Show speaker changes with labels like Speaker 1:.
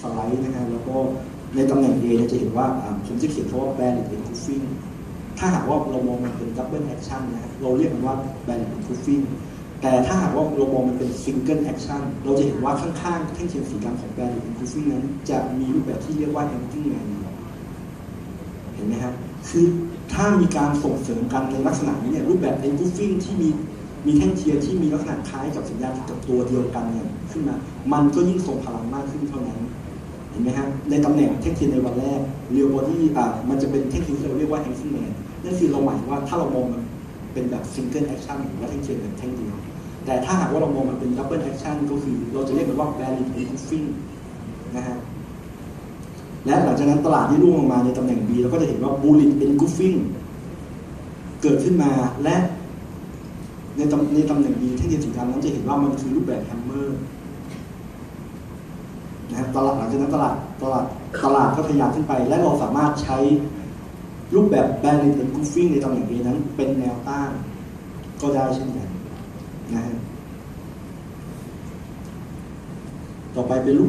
Speaker 1: สไลด์นะฮะแล้วก็ในตำแหน่ง A เนี่ยจะเห็นว่าผมจะเขียนคำว่า valid encrypting ถ้าหากว่าเรามองมันเป็น double action นะฮะเราเรียกมันว่า valid encrypting แต่ถ้าหากว่าเรามองมันเป็น single action เราจะเห็นว่าข้างๆแท่งเทียนสีดำของ valid encrypting นั้นจะมีรูปแบบที่เรียกว่า empty manual เห็นไหมครับคือถ้ามีการส่งเสริมกันในลักษณะนี้เนี่ยรูปแบบ encrypting ที่มีมีแท่งเทียนที่มีลักษณะคล้ายกับสัญญาณกับตัวเดียวกันเนี่ยขึ้นมา มันก็ยิ่งทรงพลังมากขึ้นเท่านั้น ไหมฮะในตำแหน่งแท่งเทีนในวันแรกเรียวบอดี้อ่ามันจะเป็นแท่งเทีนที่เราเรียกว่า hanging man นั่นคือเราหมายว่าถ้าเรามองมันเป็นแบบ single action หรือว่าแท่งเทีนแบบแท่งเดียวแต่ถ้าหากว่าเรามองมันเป็น double action ก็คือเราจะเรียกมันว่า valid encrypting นะฮะและหลังจากนั้นตลาดที่ร่วงลงมาในตำแหน่ง B เราก็จะเห็นว่า bullish engulfing เกิดขึ้นมาและในตำในตำแหน่ง B แท่งเทียนสีดำนั้นจะเห็นว่ามันคือรูปแบบ hammer นะครับ ตลาดหลังจากนั้นตลาดตลาดตลาดก็ขยานขึ้นไป และเราสามารถใช้รูปแบบ barrier engulfing ในตำแหน่ง A นั้น เป็นแนวต้านก็ได้เช่นกันนะฮะต่อไปเป็นรูปแบบ